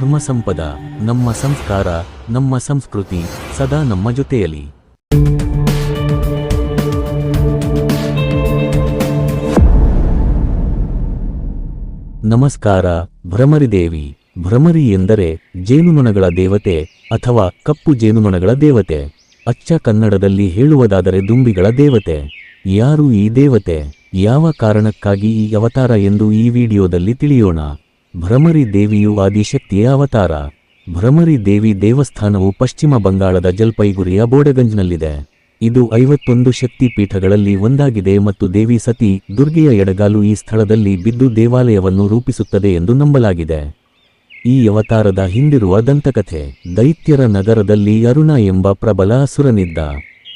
ಧರ್ಮ ಸಂಪದ, ನಮ್ಮ ಸಂಸ್ಕಾರ, ನಮ್ಮ ಸಂಸ್ಕೃತಿ ಸದಾ ನಮ್ಮ ಜೊತೆಯಲ್ಲಿ ನಮಸ್ಕಾರ ಭ್ರಮರಿದೇವಿ ಭ್ರಮರಿ ಎಂದರೆ ಜೇನುನೊಣಗಳ ದೇವತೆ ಅಥವಾ ಕಪ್ಪು ಜೇನುನೊಣಗಳ ದೇವತೆ. ಅಚ್ಚ ಕನ್ನಡದಲ್ಲಿ ಹೇಳುವುದಾದರೆ ದುಂಬಿಗಳ ದೇವತೆ. ಯಾರು ಈ ದೇವತೆ? ಯಾವ ಕಾರಣಕ್ಕಾಗಿ ಈ ಅವತಾರ ಎಂದು ಈ ವಿಡಿಯೋದಲ್ಲಿ ತಿಳಿಯೋಣ. ಭ್ರಮರಿ ದೇವಿಯು ಆದಿಶಕ್ತಿಯ ಅವತಾರ. ಭ್ರಮರಿ ದೇವಿ ದೇವಸ್ಥಾನವು ಪಶ್ಚಿಮ ಬಂಗಾಳದ ಜಲ್ಪೈಗುರಿಯ ಬೋಡಗಂಜ್ನಲ್ಲಿದೆ. ಇದು ಐವತ್ತೊಂದು ಶಕ್ತಿ ಪೀಠಗಳಲ್ಲಿ ಒಂದಾಗಿದೆ ಮತ್ತು ದೇವಿ ಸತಿ ದುರ್ಗೆಯ ಎಡಗಾಲು ಈ ಸ್ಥಳದಲ್ಲಿ ಬಿದ್ದು ದೇವಾಲಯವನ್ನು ರೂಪಿಸುತ್ತದೆ ಎಂದು ನಂಬಲಾಗಿದೆ. ಈ ಅವತಾರದ ಹಿಂದಿರುವ ದಂತಕಥೆ, ದೈತ್ಯರ ನಗರದಲ್ಲಿ ಅರುಣ ಎಂಬ ಪ್ರಬಲ ಅಸುರನಿದ್ದ.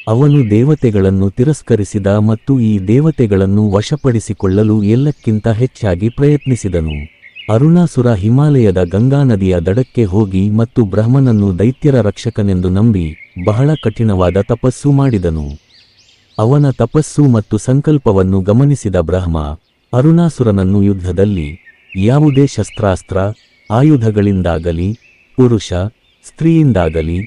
ಅವನು ದೇವತೆಗಳನ್ನು ತಿರಸ್ಕರಿಸಿದ ಮತ್ತು ಈ ದೇವತೆಗಳನ್ನು ವಶಪಡಿಸಿಕೊಳ್ಳಲು ಎಲ್ಲಕ್ಕಿಂತ ಹೆಚ್ಚಾಗಿ ಪ್ರಯತ್ನಿಸಿದನು. ಅರುಣಾಸುರ ಹಿಮಾಲಯದ ಗಂಗಾ ನದಿಯ ದಡಕ್ಕೆ ಹೋಗಿ ಮತ್ತು ಬ್ರಹ್ಮನನ್ನು ದೈತ್ಯರ ರಕ್ಷಕನೆಂದು ನಂಬಿ ಬಹಳ ಕಠಿಣವಾದ ತಪಸ್ಸು ಮಾಡಿದನು. ಅವನ ತಪಸ್ಸು ಮತ್ತು ಸಂಕಲ್ಪವನ್ನು ಗಮನಿಸಿದ ಬ್ರಹ್ಮ, ಅರುಣಾಸುರನನ್ನು ಯುದ್ಧದಲ್ಲಿ ಯಾವುದೇ ಶಸ್ತ್ರಾಸ್ತ್ರ, ಆಯುಧಗಳಿಂದಾಗಲಿ, ಪುರುಷ, ಸ್ತ್ರೀಯಿಂದಾಗಲಿ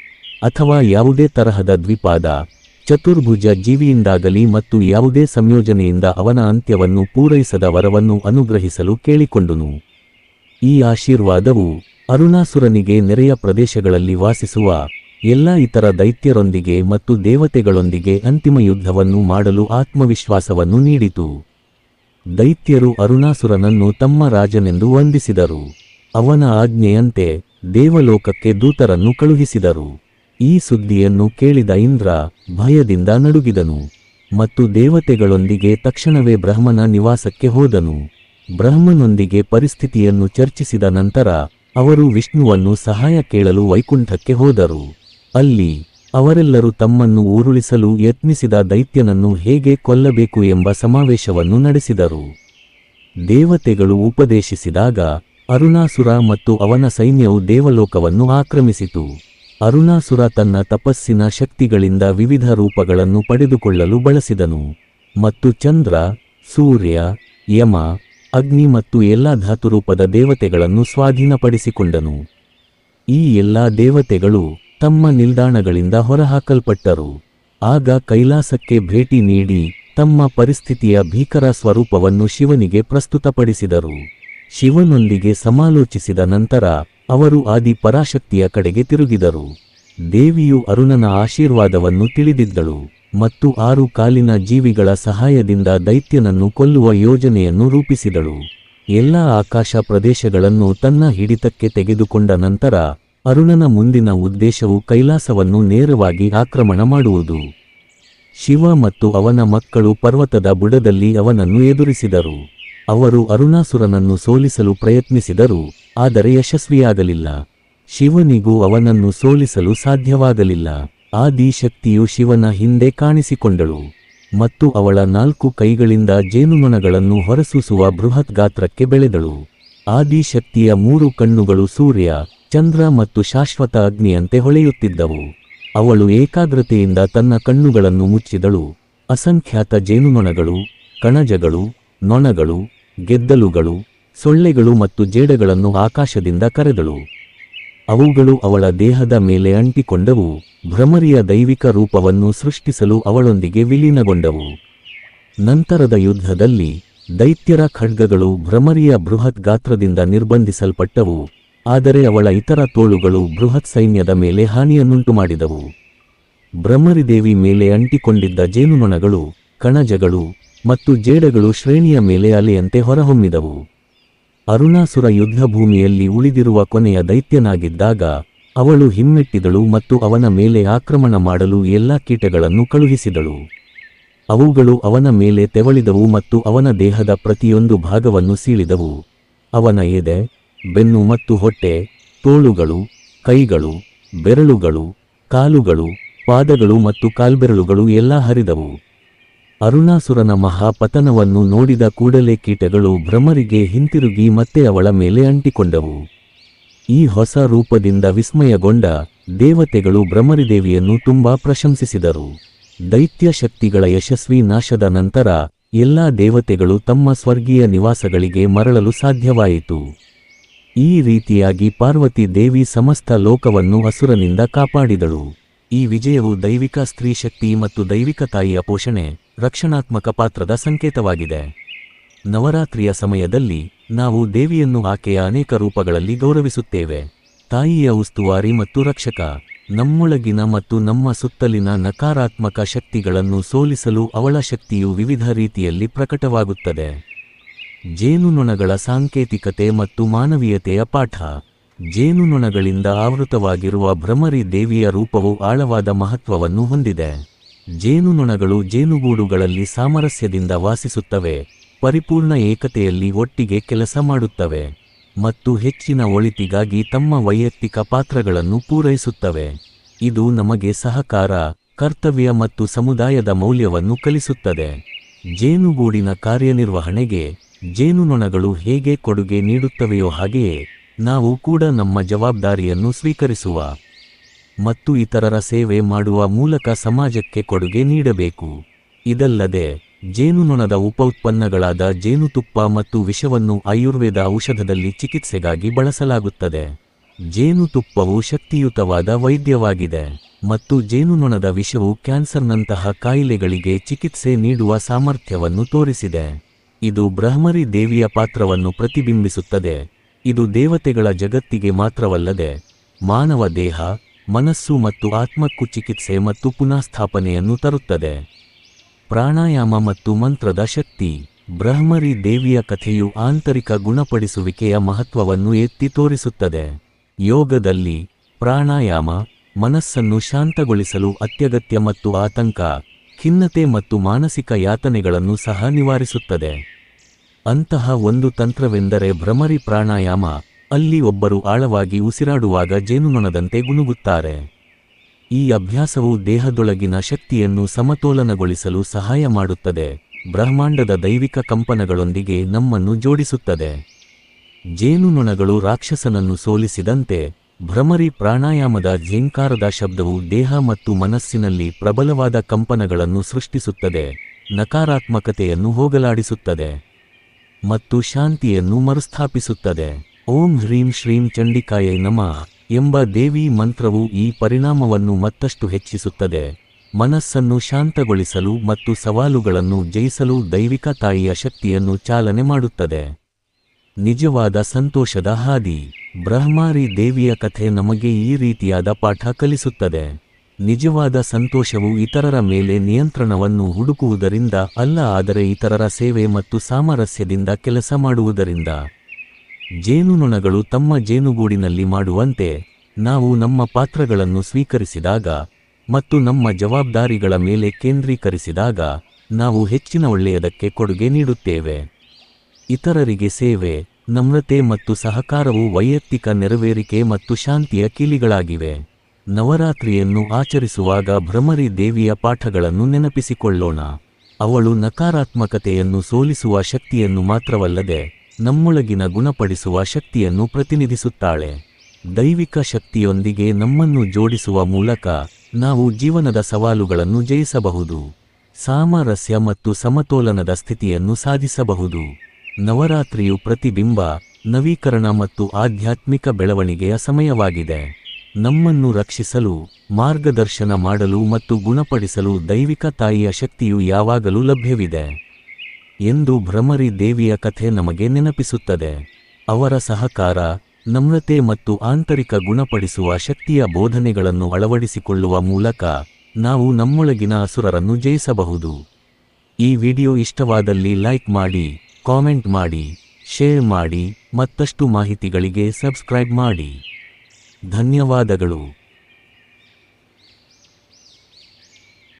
ಅಥವಾ ಯಾವುದೇ ತರಹದ ದ್ವಿಪಾದ, ಚತುರ್ಭುಜ ಜೀವಿಯಿಂದಾಗಲಿ ಮತ್ತು ಯಾವುದೇ ಸಂಯೋಜನೆಯಿಂದ ಅವನ ಅಂತ್ಯವನ್ನು ಪೂರೈಸದ ವರವನ್ನು ಅನುಗ್ರಹಿಸಲು ಕೇಳಿಕೊಂಡುನು. ಈ ಆಶೀರ್ವಾದವು ಅರುಣಾಸುರನಿಗೆ ನೆರೆಯ ಪ್ರದೇಶಗಳಲ್ಲಿ ವಾಸಿಸುವ ಎಲ್ಲ ಇತರ ದೈತ್ಯರೊಂದಿಗೆ ಮತ್ತು ದೇವತೆಗಳೊಂದಿಗೆ ಅಂತಿಮ ಯುದ್ಧವನ್ನು ಮಾಡಲು ಆತ್ಮವಿಶ್ವಾಸವನ್ನು ನೀಡಿತು. ದೈತ್ಯರು ಅರುಣಾಸುರನನ್ನು ತಮ್ಮ ರಾಜನೆಂದು ವಂದಿಸಿದರು. ಅವನ ಆಜ್ಞೆಯಂತೆ ದೇವಲೋಕಕ್ಕೆ ದೂತರನ್ನು ಕಳುಹಿಸಿದರು. ಈ ಸುದ್ದಿಯನ್ನು ಕೇಳಿದ ಇಂದ್ರ ಭಯದಿಂದ ನಡುಗಿದನು ಮತ್ತು ದೇವತೆಗಳೊಂದಿಗೆ ತಕ್ಷಣವೇ ಬ್ರಹ್ಮನ ನಿವಾಸಕ್ಕೆ ಹೋದನು. ಬ್ರಹ್ಮನೊಂದಿಗೆ ಪರಿಸ್ಥಿತಿಯನ್ನು ಚರ್ಚಿಸಿದ ನಂತರ ಅವರು ವಿಷ್ಣುವನ್ನು ಸಹಾಯ ಕೇಳಲು ವೈಕುಂಠಕ್ಕೆ ಹೋದರು. ಅಲ್ಲಿ ಅವರೆಲ್ಲರೂ ತಮ್ಮನ್ನು ಉರುಳಿಸಲು ಯತ್ನಿಸಿದ ದೈತ್ಯನನ್ನು ಹೇಗೆ ಕೊಲ್ಲಬೇಕು ಎಂಬ ಸಮಾವೇಶವನ್ನು ನಡೆಸಿದರು. ದೇವತೆಗಳು ಉಪದೇಶಿಸಿದಾಗ ಅರುಣಾಸುರ ಮತ್ತು ಅವನ ಸೈನ್ಯವು ದೇವಲೋಕವನ್ನು ಆಕ್ರಮಿಸಿತು. ಅರುಣಾಸುರ ತನ್ನ ತಪಸ್ಸಿನ ಶಕ್ತಿಗಳಿಂದ ವಿವಿಧ ರೂಪಗಳನ್ನು ಪಡೆದುಕೊಳ್ಳಲು ಬಳಸಿದನು. ಮತ್ತು ಚಂದ್ರ, ಸೂರ್ಯ, ಯಮ ಅಗ್ನಿ ಮತ್ತು ಎಲ್ಲ ಧಾತುರೂಪದ ದೇವತೆಗಳನ್ನು ಸ್ವಾಧೀನಪಡಿಸಿಕೊಂಡನು. ಈ ಎಲ್ಲಾ ದೇವತೆಗಳು ತಮ್ಮ ನಿಲ್ದಾಣಗಳಿಂದ ಹೊರಹಾಕಲ್ಪಟ್ಟರು. ಆಗ ಕೈಲಾಸಕ್ಕೆ ಭೇಟಿ ನೀಡಿ ತಮ್ಮ ಪರಿಸ್ಥಿತಿಯ ಭೀಕರ ಸ್ವರೂಪವನ್ನು ಶಿವನಿಗೆ ಪ್ರಸ್ತುತಪಡಿಸಿದರು. ಶಿವನೊಂದಿಗೆ ಸಮಾಲೋಚಿಸಿದ ನಂತರ ಅವರು ಆದಿ ಪರಾಶಕ್ತಿಯ ಕಡೆಗೆ ತಿರುಗಿದರು. ದೇವಿಯು ಅರುಣನ ಆಶೀರ್ವಾದವನ್ನು ತಿಳಿದಿದ್ದಳು. ಮತ್ತು ಆರು ಕಾಲಿನ ಜೀವಿಗಳ ಸಹಾಯದಿಂದ ದೈತ್ಯನನ್ನು ಕೊಲ್ಲುವ ಯೋಜನೆಯನ್ನು ರೂಪಿಸಿದಳು. ಎಲ್ಲ ಆಕಾಶ ಪ್ರದೇಶಗಳನ್ನು ತನ್ನ ಹಿಡಿತಕ್ಕೆ ತೆಗೆದುಕೊಂಡ ನಂತರ ಅರುಣನ ಮುಂದಿನ ಉದ್ದೇಶವು ಕೈಲಾಸವನ್ನು ನೇರವಾಗಿ ಆಕ್ರಮಣ ಮಾಡುವುದು. ಶಿವ ಮತ್ತು ಅವನ ಮಕ್ಕಳು ಪರ್ವತದ ಬುಡದಲ್ಲಿ ಅವನನ್ನು ಎದುರಿಸಿದರು. ಅವರು ಅರುಣಾಸುರನನ್ನು ಸೋಲಿಸಲು ಪ್ರಯತ್ನಿಸಿದರು, ಆದರೆ ಯಶಸ್ವಿಯಾಗಲಿಲ್ಲ. ಶಿವನಿಗೂ ಅವನನ್ನು ಸೋಲಿಸಲು ಸಾಧ್ಯವಾಗಲಿಲ್ಲ. ಆದಿಶಕ್ತಿಯು ಶಿವನ ಹಿಂದೆ ಕಾಣಿಸಿಕೊಂಡಳು ಮತ್ತು ಅವಳ ನಾಲ್ಕು ಕೈಗಳಿಂದ ಜೇನುನೊಣಗಳನ್ನು ಹೊರಸೂಸುವ ಬೃಹತ್ ಗಾತ್ರಕ್ಕೆ ಬೆಳೆದಳು. ಆದಿಶಕ್ತಿಯ ಮೂರು ಕಣ್ಣುಗಳು ಸೂರ್ಯ, ಚಂದ್ರ ಮತ್ತು ಶಾಶ್ವತ ಅಗ್ನಿಯಂತೆ ಹೊಳೆಯುತ್ತಿದ್ದವು. ಅವಳು ಏಕಾಗ್ರತೆಯಿಂದ ತನ್ನ ಕಣ್ಣುಗಳನ್ನು ಮುಚ್ಚಿದಳು. ಅಸಂಖ್ಯಾತ ಜೇನುನೊಣಗಳು, ಕಣಜಗಳು, ನೊಣಗಳು, ಗೆದ್ದಲುಗಳು, ಸೊಳ್ಳೆಗಳು ಮತ್ತು ಜೇಡಗಳನ್ನು ಆಕಾಶದಿಂದ ಕರೆದಳು. ಅವುಗಳು ಅವಳ ದೇಹದ ಮೇಲೆ ಅಂಟಿಕೊಂಡವು, ಭ್ರಮರಿಯ ದೈವಿಕ ರೂಪವನ್ನು ಸೃಷ್ಟಿಸಲು ಅವಳೊಂದಿಗೆ ವಿಲೀನಗೊಂಡವು. ನಂತರದ ಯುದ್ಧದಲ್ಲಿ ದೈತ್ಯರ ಖಡ್ಗಗಳು ಭ್ರಮರಿಯ ಬೃಹತ್ ಗಾತ್ರದಿಂದ ನಿರ್ಬಂಧಿಸಲ್ಪಟ್ಟವು, ಆದರೆ ಅವಳ ಇತರ ತೋಳುಗಳು ಬೃಹತ್ ಸೈನ್ಯದ ಮೇಲೆ ಹಾನಿಯನ್ನುಂಟು ಮಾಡಿದವು ಭ್ರಮರಿದೇವಿ ಮೇಲೆ ಅಂಟಿಕೊಂಡಿದ್ದ ಜೇನುನೊಣಗಳು, ಕಣಜಗಳು ಮತ್ತು ಜೇಡಗಳು ಶ್ರೇಣಿಯ ಮೇಲೆ ಅಲೆಯಂತೆ ಹೊರಹೊಮ್ಮಿದವು. ಅರುಣಾಸುರ ಯುದ್ಧಭೂಮಿಯಲ್ಲಿ ಉಳಿದಿರುವ ಕೊನೆಯ ದೈತ್ಯನಾಗಿದ್ದಾಗ, ಅವಳು ಹಿಮ್ಮೆಟ್ಟಿದಳು ಮತ್ತು ಅವನ ಮೇಲೆ ಆಕ್ರಮಣ ಮಾಡಲು ಎಲ್ಲಾ ಕೀಟಗಳನ್ನು ಕಳುಹಿಸಿದಳು. ಅವುಗಳು ಅವನ ಮೇಲೆ ತೆವಳಿದವು ಮತ್ತು ಅವನ ದೇಹದ ಪ್ರತಿಯೊಂದು ಭಾಗವನ್ನು ಸೀಳಿದವು. ಅವನ ಎದೆ, ಬೆನ್ನು ಮತ್ತು ಹೊಟ್ಟೆ, ತೋಳುಗಳು, ಕೈಗಳು, ಬೆರಳುಗಳು, ಕಾಲುಗಳು, ಪಾದಗಳು ಮತ್ತು ಕಾಲ್ಬೆರಳುಗಳು ಎಲ್ಲಾ ಹರಿದವು. ಅರುಣಾಸುರನ ಮಹಾಪತನವನ್ನು ನೋಡಿದ ಕೂಡಲೇ ಕೀಟಗಳು ಭ್ರಮರಿಗೆ ಹಿಂತಿರುಗಿ ಮತ್ತೆ ಅವಳ ಮೇಲೆ ಅಂಟಿಕೊಂಡವು. ಈ ಹೊಸ ರೂಪದಿಂದ ವಿಸ್ಮಯಗೊಂಡ ದೇವತೆಗಳು ಭ್ರಮರಿದೇವಿಯನ್ನು ತುಂಬಾ ಪ್ರಶಂಸಿಸಿದರು. ದೈತ್ಯ ಶಕ್ತಿಗಳ ಯಶಸ್ವಿ ನಾಶದ ನಂತರ ಎಲ್ಲಾ ದೇವತೆಗಳು ತಮ್ಮ ಸ್ವರ್ಗೀಯ ನಿವಾಸಗಳಿಗೆ ಮರಳಲು ಸಾಧ್ಯವಾಯಿತು. ಈ ರೀತಿಯಾಗಿ ಪಾರ್ವತಿ ದೇವಿ ಸಮಸ್ತ ಲೋಕವನ್ನು ಹಸುರನಿಂದ ಕಾಪಾಡಿದಳು. ಈ ವಿಜಯವು ದೈವಿಕ ಸ್ತ್ರೀ ಶಕ್ತಿ ಮತ್ತು ದೈವಿಕ ತಾಯಿಯ ಪೋಷಣೆ. ರಕ್ಷಣಾತ್ಮಕ ಪಾತ್ರದ ಸಂಕೇತವಾಗಿದೆ. ನವರಾತ್ರಿಯ ಸಮಯದಲ್ಲಿ ನಾವು ದೇವಿಯನ್ನು ಆಕೆಯ ಅನೇಕ ರೂಪಗಳಲ್ಲಿ ಗೌರವಿಸುತ್ತೇವೆ. ತಾಯಿಯ ಉಸ್ತುವಾರಿ ಮತ್ತು ರಕ್ಷಕ, ನಮ್ಮೊಳಗಿನ ಮತ್ತು ನಮ್ಮ ಸುತ್ತಲಿನ ನಕಾರಾತ್ಮಕ ಶಕ್ತಿಗಳನ್ನು ಸೋಲಿಸಲು ಅವಳ ಶಕ್ತಿಯು ವಿವಿಧ ರೀತಿಯಲ್ಲಿ ಪ್ರಕಟವಾಗುತ್ತದೆ. ಜೇನುನೊಣಗಳ ಸಾಂಕೇತಿಕತೆ ಮತ್ತು ಮಾನವೀಯತೆಯ ಪಾಠ. ಜೇನುನೊಣಗಳಿಂದ ಆವೃತವಾಗಿರುವ ಭ್ರಮರಿ ದೇವಿಯ ರೂಪವು ಆಳವಾದ ಮಹತ್ವವನ್ನು ಹೊಂದಿದೆ. ಜೇನುನೊಣಗಳು ಜೇನುಗೂಡುಗಳಲ್ಲಿ ಸಾಮರಸ್ಯದಿಂದ ವಾಸಿಸುತ್ತವೆ, ಪರಿಪೂರ್ಣ ಏಕತೆಯಲ್ಲಿ ಒಟ್ಟಿಗೆ ಕೆಲಸ ಮಾಡುತ್ತವೆ ಮತ್ತು ಹೆಚ್ಚಿನ ಒಳಿತಿಗಾಗಿ ತಮ್ಮ ವೈಯಕ್ತಿಕ ಪಾತ್ರಗಳನ್ನು ಪೂರೈಸುತ್ತವೆ. ಇದು ನಮಗೆ ಸಹಕಾರ, ಕರ್ತವ್ಯ ಮತ್ತು ಸಮುದಾಯದ ಮೌಲ್ಯವನ್ನು ಕಲಿಸುತ್ತದೆ. ಜೇನುಗೂಡಿನ ಕಾರ್ಯನಿರ್ವಹಣೆಗೆ ಜೇನುನೊಣಗಳು ಹೇಗೆ ಕೊಡುಗೆ ನೀಡುತ್ತವೆಯೋ ಹಾಗೆಯೇ, ನಾವು ಕೂಡ ನಮ್ಮ ಜವಾಬ್ದಾರಿಯನ್ನು ಸ್ವೀಕರಿಸುವ ಮತ್ತು ಇತರರ ಸೇವೆ ಮಾಡುವ ಮೂಲಕ ಸಮಾಜಕ್ಕೆ ಕೊಡುಗೆ ನೀಡಬೇಕು. ಇದಲ್ಲದೆ, ಜೇನುನೊಣದ ಉಪಉತ್ಪನ್ನಗಳಾದ ಜೇನುತುಪ್ಪ ಮತ್ತು ವಿಷವನ್ನು ಆಯುರ್ವೇದ ಔಷಧದಲ್ಲಿ ಚಿಕಿತ್ಸೆಗಾಗಿ ಬಳಸಲಾಗುತ್ತದೆ. ಜೇನುತುಪ್ಪವು ಶಕ್ತಿಯುತವಾದ ವೈದ್ಯವಾಗಿದೆ ಮತ್ತು ಜೇನುನೊಣದ ವಿಷವು ಕ್ಯಾನ್ಸರ್ನಂತಹ ಕಾಯಿಲೆಗಳಿಗೆ ಚಿಕಿತ್ಸೆ ನೀಡುವ ಸಾಮರ್ಥ್ಯವನ್ನು ತೋರಿಸಿದೆ. ಇದು ಬ್ರಹ್ಮರಿ ದೇವಿಯ ಪಾತ್ರವನ್ನು ಪ್ರತಿಬಿಂಬಿಸುತ್ತದೆ. ಇದು ದೇವತೆಗಳ ಜಗತ್ತಿಗೆ ಮಾತ್ರವಲ್ಲದೆ ಮಾನವ ದೇಹ ಮನಸ್ಸು ಮತ್ತು ಆತ್ಮಕ್ಕೂ ಚಿಕಿತ್ಸೆ ಮತ್ತು ಪುನಃಸ್ಥಾಪನೆಯನ್ನು ತರುತ್ತದೆ. ಪ್ರಾಣಾಯಾಮ ಮತ್ತು ಮಂತ್ರದ ಶಕ್ತಿ. ಬ್ರಹ್ಮರಿ ದೇವಿಯ ಕಥೆಯು ಆಂತರಿಕ ಗುಣಪಡಿಸುವಿಕೆಯ ಮಹತ್ವವನ್ನು ಎತ್ತಿ ತೋರಿಸುತ್ತದೆ. ಯೋಗದಲ್ಲಿ ಪ್ರಾಣಾಯಾಮ, ಮನಸ್ಸನ್ನು ಶಾಂತಗೊಳಿಸಲು ಅತ್ಯಗತ್ಯ ಮತ್ತು ಆತಂಕ, ಖಿನ್ನತೆ ಮತ್ತು ಮಾನಸಿಕ ಯಾತನೆಗಳನ್ನು ಸಹ ನಿವಾರಿಸುತ್ತದೆ. ಅಂತಹ ಒಂದು ತಂತ್ರವೆಂದರೆ ಭ್ರಮರಿ ಪ್ರಾಣಾಯಾಮ. ಅಲ್ಲಿ ಒಬ್ಬರು ಆಳವಾಗಿ ಉಸಿರಾಡುವಾಗ ಜೇನುನೊಣದಂತೆ ಗುನುಗುತ್ತಾರೆ ಈ ಅಭ್ಯಾಸವು ದೇಹದೊಳಗಿನ ಶಕ್ತಿಯನ್ನು ಸಮತೋಲನಗೊಳಿಸಲು ಸಹಾಯ ಮಾಡುತ್ತದೆ. ಬ್ರಹ್ಮಾಂಡದ ದೈವಿಕ ಕಂಪನಗಳೊಂದಿಗೆ ನಮ್ಮನ್ನು ಜೋಡಿಸುತ್ತದೆ. ಜೇನುನೊಣಗಳು ರಾಕ್ಷಸನನ್ನು ಸೋಲಿಸಿದಂತೆ ಭ್ರಮರಿ ಪ್ರಾಣಾಯಾಮದ ಝೇಂಕಾರದ ಶಬ್ದವು ದೇಹ ಮತ್ತು ಮನಸ್ಸಿನಲ್ಲಿ ಪ್ರಬಲವಾದ ಕಂಪನಗಳನ್ನು ಸೃಷ್ಟಿಸುತ್ತದೆ, ನಕಾರಾತ್ಮಕತೆಯನ್ನು ಹೋಗಲಾಡಿಸುತ್ತದೆ ಮತ್ತು ಶಾಂತಿಯನ್ನು ಮರುಸ್ಥಾಪಿಸುತ್ತದೆ. ಓಂ ಹ್ರೀಂ ಶ್ರೀಂ ಚಂಡಿಕಾಯ ನಮಃ ಎಂಬ ದೇವಿ ಮಂತ್ರವು ಈ ಪರಿಣಾಮವನ್ನು ಮತ್ತಷ್ಟು ಹೆಚ್ಚಿಸುತ್ತದೆ. ಮನಸ್ಸನ್ನು ಶಾಂತಗೊಳಿಸಲು ಮತ್ತು ಸವಾಲುಗಳನ್ನು ಜಯಿಸಲು ದೈವಿಕ ತಾಯಿಯ ಶಕ್ತಿಯನ್ನು ಚಾಲನೆ ಮಾಡುತ್ತದೆ. ನಿಜವಾದ ಸಂತೋಷದ ಹಾದಿ. ಬ್ರಹ್ಮಾರಿ ದೇವಿಯ ಕಥೆ ನಮಗೆ ಈ ರೀತಿಯಾದ ಪಾಠ ಕಲಿಸುತ್ತದೆ. ನಿಜವಾದ ಸಂತೋಷವು ಇತರರ ಮೇಲೆ ನಿಯಂತ್ರಣವನ್ನು ಹುಡುಕುವುದರಿಂದ ಅಲ್ಲ ಆದರೆ ಇತರರ ಸೇವೆ ಮತ್ತು ಸಾಮರಸ್ಯದಿಂದ ಕೆಲಸ ಮಾಡುವುದರಿಂದ. ಜೇನುನೊಣಗಳು ತಮ್ಮ ಜೇನುಗೂಡಿನಲ್ಲಿ ಮಾಡುವಂತೆ ನಾವು ನಮ್ಮ ಪಾತ್ರಗಳನ್ನು ಸ್ವೀಕರಿಸಿದಾಗ ಮತ್ತು ನಮ್ಮ ಜವಾಬ್ದಾರಿಗಳ ಮೇಲೆ ಕೇಂದ್ರೀಕರಿಸಿದಾಗ ನಾವು ಹೆಚ್ಚಿನ ಒಳ್ಳೆಯದಕ್ಕೆ ಕೊಡುಗೆ ನೀಡುತ್ತೇವೆ. ಇತರರಿಗೆ ಸೇವೆ, ನಮ್ರತೆ ಮತ್ತು ಸಹಕಾರವು ವೈಯಕ್ತಿಕ ನೆರವೇರಿಕೆ ಮತ್ತು ಶಾಂತಿಯ ಕೀಲಿಗಳಾಗಿವೆ. ನವರಾತ್ರಿಯನ್ನು ಆಚರಿಸುವಾಗ ಭ್ರಮರಿ ದೇವಿಯ ಪಾಠಗಳನ್ನು ನೆನಪಿಸಿಕೊಳ್ಳೋಣ. ಅವಳು ನಕಾರಾತ್ಮಕತೆಯನ್ನು ಸೋಲಿಸುವ ಶಕ್ತಿಯನ್ನು ಮಾತ್ರವಲ್ಲದೆ ನಮ್ಮೊಳಗಿನ ಗುಣಪಡಿಸುವ ಶಕ್ತಿಯನ್ನು ಪ್ರತಿನಿಧಿಸುತ್ತಾಳೆ. ದೈವಿಕ ಶಕ್ತಿಯೊಂದಿಗೆ ನಮ್ಮನ್ನು ಜೋಡಿಸುವ ಮೂಲಕ ನಾವು ಜೀವನದ ಸವಾಲುಗಳನ್ನು ಜಯಿಸಬಹುದು. ಸಾಮರಸ್ಯ ಮತ್ತು ಸಮತೋಲನದ ಸ್ಥಿತಿಯನ್ನು ಸಾಧಿಸಬಹುದು. ನವರಾತ್ರಿಯು ಪ್ರತಿಬಿಂಬ, ನವೀಕರಣ ಮತ್ತು ಆಧ್ಯಾತ್ಮಿಕ ಬೆಳವಣಿಗೆಯ ಸಮಯವಾಗಿದೆ. ನಮ್ಮನ್ನು ರಕ್ಷಿಸಲು, ಮಾರ್ಗದರ್ಶನ ಮಾಡಲು ಮತ್ತು ಗುಣಪಡಿಸಲು ದೈವಿಕ ತಾಯಿಯ ಶಕ್ತಿಯು ಯಾವಾಗಲೂ ಲಭ್ಯವಿದೆ. ಎಂದು ಭ್ರಮರಿ ದೇವಿಯ ಕಥೆ ನಮಗೆ ನೆನಪಿಸುತ್ತದೆ. ಅವರ ಸಹಕಾರ, ನಮ್ರತೆ ಮತ್ತು ಆಂತರಿಕ ಗುಣಪಡಿಸುವ ಶಕ್ತಿಯ ಬೋಧನೆಗಳನ್ನು ಅಳವಡಿಸಿಕೊಳ್ಳುವ ಮೂಲಕ ನಾವು ನಮ್ಮೊಳಗಿನ ಅಸುರರನ್ನು ಜಯಿಸಬಹುದು. ಈ ವಿಡಿಯೋ ಇಷ್ಟವಾದಲ್ಲಿ ಲೈಕ್ ಮಾಡಿ, ಕಾಮೆಂಟ್ ಮಾಡಿ, ಶೇರ್ ಮಾಡಿ ಮತ್ತಷ್ಟು ಮಾಹಿತಿಗಳಿಗೆ ಸಬ್ಸ್ಕ್ರೈಬ್ ಮಾಡಿ. ಧನ್ಯವಾದಗಳು.